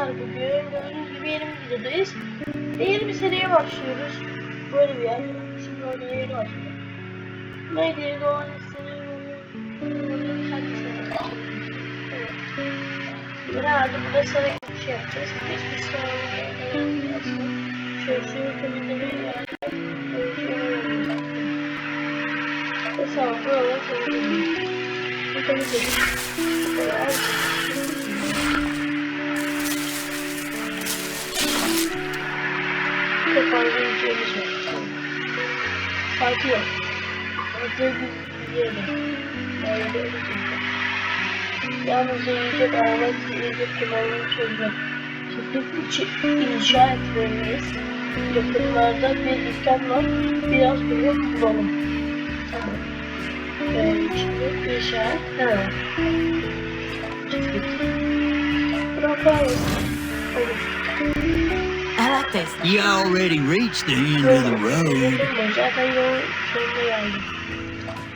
arkadaşlar bugün gördüğünüz gibi yeni bir videodayız. Ve yeni bir seriye başlıyoruz. Böyle bir yer. Şimdi orada yeni başlıyor. Neydi? Doğan herhalde burada sarı gibi bir şey yapacağız. Hiçbir sarı Şöyle suyu temizlemeyi Ve sonra buraları temizleyelim. Bu temizledik. Böyle az toparlayacağımız var. Farkı yok. Bir yere. Öyle öyle Yalnız yiyecek almak, yiyecek kullanmayı çözmek. Çiftlik inşa etmeliyiz. Yakınlarda bir dükkanla biraz böyle bulalım. Tamam. Böyle içinde inşa et. Evet. Çiftlik. Bırakalım. Olur. I this. You already reached the end of the road. Zaten yolun sonuna geldim.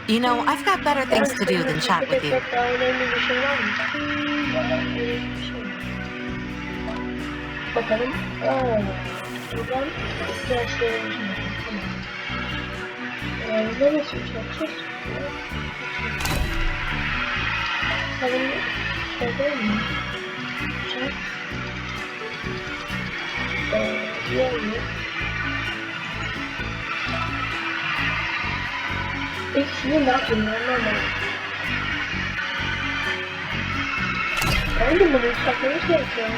You know, I've got better things to do than chat with you. Daha önemli bir şey var mı? Daha önemli bir şey var. Bakalım. Aa, buradan derslerimiz var. Tamam. Ee, neresi uçacağız? Bakalım. Şöyle mi? Ee, mu? İlk şimdi ne yapayım anlamadım. Ben de bunu saklamamız gerekiyor.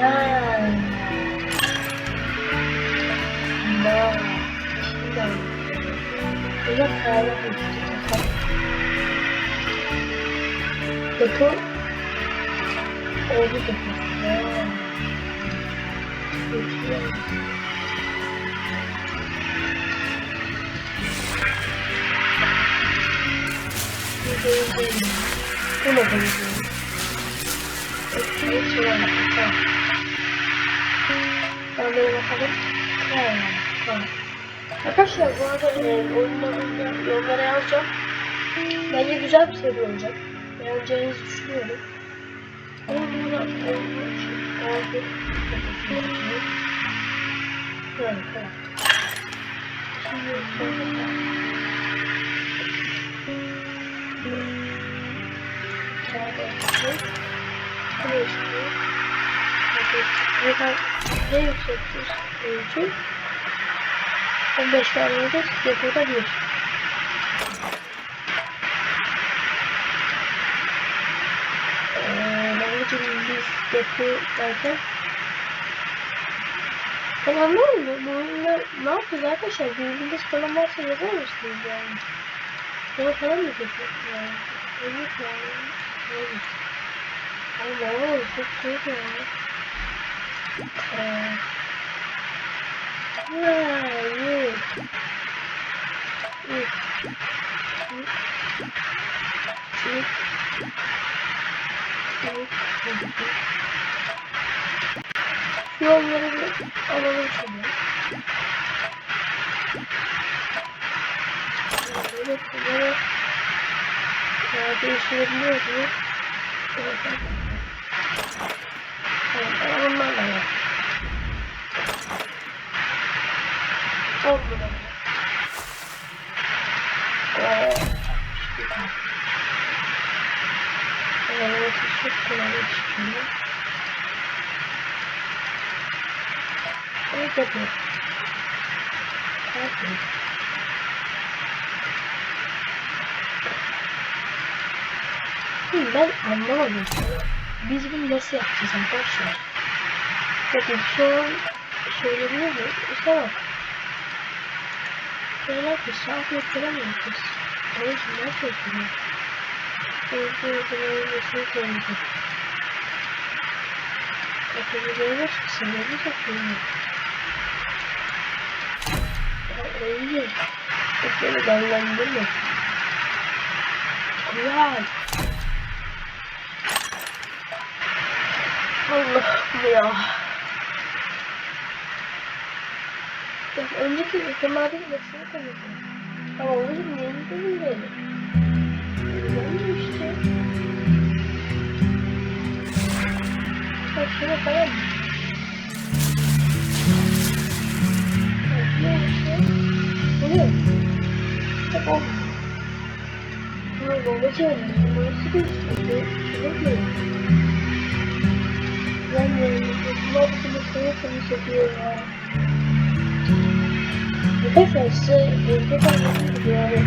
Haa. Haa. Şimdi Burada kahve koyacağız. Depo. Oldu depo. Haa. Geçiyor. Bu da benziyor. Şuraya bakın. Tamam. Böyle. Tamam. Tamam. Arkadaşlar bu arada e, oyunlarında yorumlara yazacağım. Bence güzel bir seri olacak. Beğeneceğinizi düşünüyorum. Da oyunu için aldım. Evet, tamam. Şimdi sonra ne yüksektir için 15 vermeyeceğiz depoda bir Derken Ben anlamadım bu oyunda ne yapacağız arkadaşlar? Bildiğiniz falan varsa yazar mısınız yani? Bunu falan mı yapıyorsunuz yani? Evet yani Evet Ay ne oldu? Çok soğuk ya. Eee evet Evet Evet Evet yolları bir alalım şimdi. Böyle böyle ya değiştirebiliyor mu? Evet. Evet, onlarla yap. On Evet yapıyor. Evet. Şimdi ben anlamadım. Biz bunu nasıl yapacağız arkadaşlar? Bakın şu an söyleyebilir miyim? İşte bak. Şöyle ki saat yaptıramıyoruz biz. O yüzden nasıl yapıyoruz? Şöyle şöyle nasıl koyacağız? Bakın böyle kısımlarımız yapıyoruz. Öyle. Çok böyle dallandırma. Kolay. Allah'ım ya. Ya önceki ülkelerde hepsini tanıdım. Ama o bizim yeni değil böyle. Böyle işte. tamam mı? Ne Şunu diyorum. Ben de bunlar bunu sana konuşuyor ya. Arkadaşlar size e, tekrar bakıyorum yani.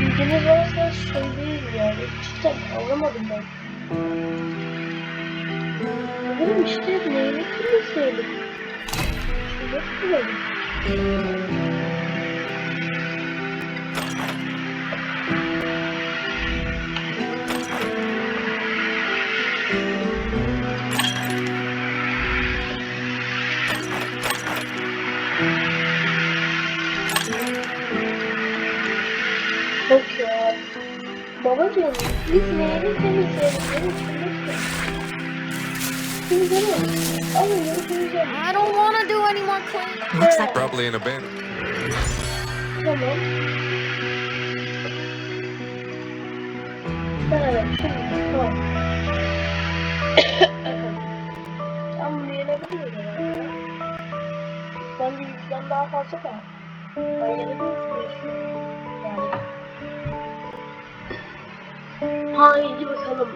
Bilginiz varsa söyleyin yani. Cidden anlamadım ben. Benim işte neyini kırmasaydım. Şurada kırmadım. Yok ya. Babacığım biz neyini temizleyelim? Benim için Temizleyelim. Alın bunu temizleyelim. I don't want to do any more cleaning. Looks like Probably in a bin. Tamam. Evet, şimdi tamam. Tam bunu yenebiliriz herhalde. Ben bir yüzden daha fazla da. Ben yenebiliriz diye düşünüyorum. Yani. Haydi bakalım.